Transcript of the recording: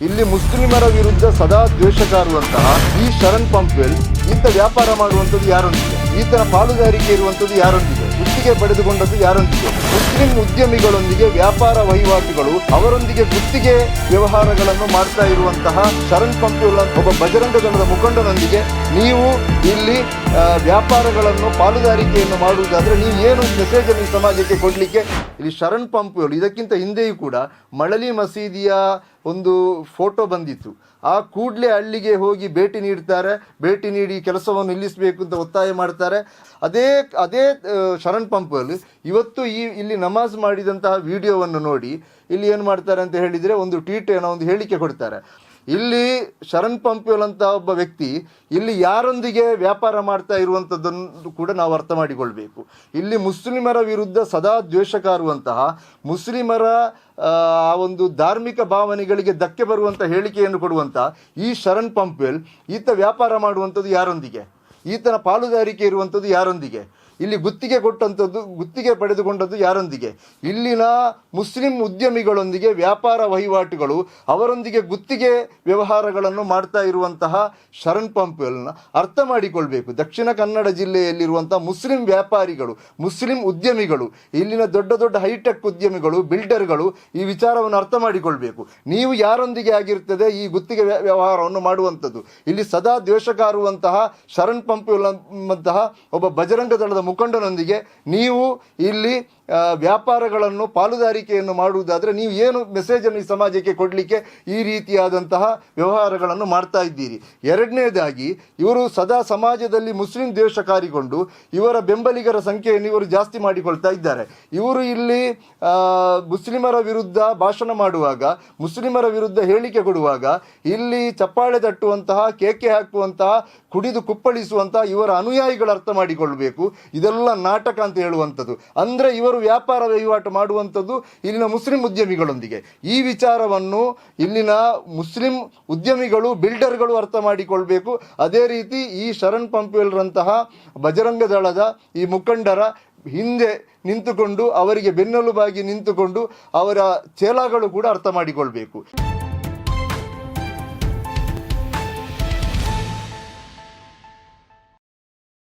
ಇಲ್ಲಿ ಮುಸ್ಲಿಮರ ವಿರುದ್ಧ ಸದಾ ದ್ವೇಷ ಕಾರುವಂತಹ ಈ ಶರಣ್ ಪಂಪ್ವೆಲ್, ಇಂಥ ವ್ಯಾಪಾರ ಮಾಡುವಂಥದ್ದು ಯಾರೊಂದಿಗೆ ಈತನ ಪಾಲುದಾರಿಕೆ ಇರುವಂಥದ್ದು ಯಾರೊಂದಿಗೆ ಗುತ್ತಿಗೆ ಪಡೆದುಕೊಂಡದ್ದು ಯಾರೊಂದಿಗೆ ಮುಸ್ಲಿಂ ಉದ್ಯಮಿಗಳೊಂದಿಗೆ ವ್ಯಾಪಾರ ವಹಿವಾಟುಗಳು, ಅವರೊಂದಿಗೆ ಗುತ್ತಿಗೆ ವ್ಯವಹಾರಗಳನ್ನು ಮಾಡ್ತಾ ಇರುವಂತಹ ಶರಣ್ ಪಂಪ್ವೆಲ್ ಒಬ್ಬ ಬಜರಂಗ ದಳದ ಮುಖಂಡನೊಂದಿಗೆ ನೀವು ಇಲ್ಲಿ ವ್ಯಾಪಾರಗಳನ್ನು ಪಾಲುದಾರಿಕೆಯನ್ನು ಮಾಡುವುದಾದ್ರೆ ನೀವು ಏನು ಮೆಸೇಜ್ ಅನ್ನು ಸಮಾಜಕ್ಕೆ ಕೊಡಲಿಕ್ಕೆ? ಇಲ್ಲಿ ಶರಣ್ ಪಂಪ್ಗಳು ಇದಕ್ಕಿಂತ ಹಿಂದೆಯೂ ಕೂಡ ಮಳಲಿ ಮಸೀದಿಯ ಒಂದು ಫೋಟೋ ಬಂದಿತ್ತು. ಆ ಕೂಡಲೇ ಹಳ್ಳಿಗೆ ಹೋಗಿ ಭೇಟಿ ನೀಡ್ತಾರೆ. ಭೇಟಿ ನೀಡಿ ಕೆಲಸವನ್ನು ನಿಲ್ಲಿಸಬೇಕು ಅಂತ ಒತ್ತಾಯ ಮಾಡ್ತಾರೆ. ಅದೇ ಅದೇ ಶರಣ್ ಪಂಪಲ್ಲಿ ಇವತ್ತು ಈ, ಇಲ್ಲಿ ನಮಾಜ್ ಮಾಡಿದಂತಹ ವಿಡಿಯೋವನ್ನು ನೋಡಿ ಇಲ್ಲಿ ಏನು ಮಾಡ್ತಾರೆ ಅಂತ ಹೇಳಿದರೆ ಒಂದು ಏನೋ ಒಂದು ಹೇಳಿಕೆ ಕೊಡ್ತಾರೆ. ಇಲ್ಲಿ ಶರಣ್ ಪಂಪ್ಯೋಲ್ ಅಂತ ಒಬ್ಬ ವ್ಯಕ್ತಿ ಇಲ್ಲಿ ಯಾರೊಂದಿಗೆ ವ್ಯಾಪಾರ ಮಾಡ್ತಾ ಇರುವಂಥದ್ದನ್ನು ಕೂಡ ನಾವು ಅರ್ಥ ಮಾಡಿಕೊಳ್ಬೇಕು. ಇಲ್ಲಿ ಮುಸ್ಲಿಮರ ವಿರುದ್ಧ ಸದಾ ದ್ವೇಷ ಕಾರುವಂತಹ ಮುಸ್ಲಿಮರ, ಆ ಆ ಒಂದು ಧಾರ್ಮಿಕ ಭಾವನೆಗಳಿಗೆ ಧಕ್ಕೆ ಬರುವಂಥ ಹೇಳಿಕೆಯನ್ನು ಕೊಡುವಂಥ ಈ ಶರಣ್ ಪಂಪ್ವೆಲ್ ಈತ ವ್ಯಾಪಾರ ಮಾಡುವಂಥದ್ದು ಯಾರೊಂದಿಗೆ? ಈತನ ಪಾಲುದಾರಿಕೆ ಇರುವಂಥದ್ದು ಯಾರೊಂದಿಗೆ? ಇಲ್ಲಿ ಗುತ್ತಿಗೆ ಕೊಟ್ಟಂಥದ್ದು, ಗುತ್ತಿಗೆ ಪಡೆದುಕೊಂಡದ್ದು ಯಾರೊಂದಿಗೆ? ಇಲ್ಲಿನ ಮುಸ್ಲಿಂ ಉದ್ಯಮಿಗಳೊಂದಿಗೆ ವ್ಯಾಪಾರ ವಹಿವಾಟುಗಳು, ಅವರೊಂದಿಗೆ ಗುತ್ತಿಗೆ ವ್ಯವಹಾರಗಳನ್ನು ಮಾಡ್ತಾ ಇರುವಂತಹ ಶರಣ್ ಪಂಪ್ವೆಲ್ನ ಅರ್ಥ ಮಾಡಿಕೊಳ್ಬೇಕು. ದಕ್ಷಿಣ ಕನ್ನಡ ಜಿಲ್ಲೆಯಲ್ಲಿರುವಂಥ ಮುಸ್ಲಿಂ ವ್ಯಾಪಾರಿಗಳು, ಮುಸ್ಲಿಂ ಉದ್ಯಮಿಗಳು, ಇಲ್ಲಿನ ದೊಡ್ಡ ದೊಡ್ಡ ಹೈಟೆಕ್ ಉದ್ಯಮಿಗಳು, ಬಿಲ್ಡರ್ಗಳು ಈ ವಿಚಾರವನ್ನು ಅರ್ಥ ಮಾಡಿಕೊಳ್ಬೇಕು. ನೀವು ಯಾರೊಂದಿಗೆ ಆಗಿರ್ತದೆ ಈ ಗುತ್ತಿಗೆ ವ್ಯ- ವ್ಯವಹಾರವನ್ನು ಮಾಡುವಂಥದ್ದು? ಇಲ್ಲಿ ಸದಾ ದ್ವೇಷ ಕಾರುವಂತಹ ಶರಣ್ ಪಂಪ್ ಒಬ್ಬ ಬಜರಂಗ ದಳದ ಮುಖಂಡನೊಂದಿಗೆ ನೀವು ಇಲ್ಲಿ ವ್ಯಾಪಾರಗಳನ್ನು, ಪಾಲುದಾರಿಕೆಯನ್ನು ಮಾಡುವುದಾದರೆ ನೀವು ಏನು ಮೆಸೇಜನ್ನು ಈ ಸಮಾಜಕ್ಕೆ ಕೊಡಲಿಕ್ಕೆ ಈ ರೀತಿಯಾದಂತಹ ವ್ಯವಹಾರಗಳನ್ನು ಮಾಡ್ತಾ ಇದ್ದೀರಿ. ಎರಡನೇದಾಗಿ, ಇವರು ಸದಾ ಸಮಾಜದಲ್ಲಿ ಮುಸ್ಲಿಂ ದ್ವೇಷಕಾರಿಗೊಂಡು ಇವರ ಬೆಂಬಲಿಗರ ಸಂಖ್ಯೆಯನ್ನು ಇವರು ಜಾಸ್ತಿ ಮಾಡಿಕೊಳ್ತಾ ಇದ್ದಾರೆ. ಇವರು ಇಲ್ಲಿ ಮುಸ್ಲಿಮರ ವಿರುದ್ಧ ಭಾಷಣ ಮಾಡುವಾಗ, ಮುಸ್ಲಿಮರ ವಿರುದ್ಧ ಹೇಳಿಕೆ ಕೊಡುವಾಗ, ಇಲ್ಲಿ ಚಪ್ಪಾಳೆ ತಟ್ಟುವಂತಹ, ಕೇಕೆ ಹಾಕುವಂತಹ, ಕುಡಿದು ಕುಪ್ಪಳಿಸುವಂತಹ ಇವರ ಅನುಯಾಯಿಗಳು ಅರ್ಥ ಮಾಡಿಕೊಳ್ಬೇಕು. ಇದೆಲ್ಲ ನಾಟಕ ಅಂತ ಹೇಳುವಂಥದ್ದು. ಅಂದರೆ ಇವರು ವ್ಯಾಪಾರ ವಹಿವಾಟು ಮಾಡುವಂಥದ್ದು ಇಲ್ಲಿನ ಮುಸ್ಲಿಂ ಉದ್ಯಮಿಗಳೊಂದಿಗೆ. ಈ ವಿಚಾರವನ್ನು ಇಲ್ಲಿನ ಮುಸ್ಲಿಂ ಉದ್ಯಮಿಗಳು, ಬಿಲ್ಡರ್ಗಳು ಅರ್ಥ ಮಾಡಿಕೊಳ್ಬೇಕು. ಅದೇ ರೀತಿ ಈ ಶರಣ್ ಪಂಪ್ವೆಲ್ರಂತಹ ಬಜರಂಗ ದಳದ ಈ ಮುಖಂಡರ ಹಿಂದೆ ನಿಂತುಕೊಂಡು, ಅವರಿಗೆ ಬೆನ್ನೆಲುಬಾಗಿ ನಿಂತುಕೊಂಡು ಅವರ ಚೇಲಾಗಳು ಕೂಡ ಅರ್ಥ ಮಾಡಿಕೊಳ್ಬೇಕು.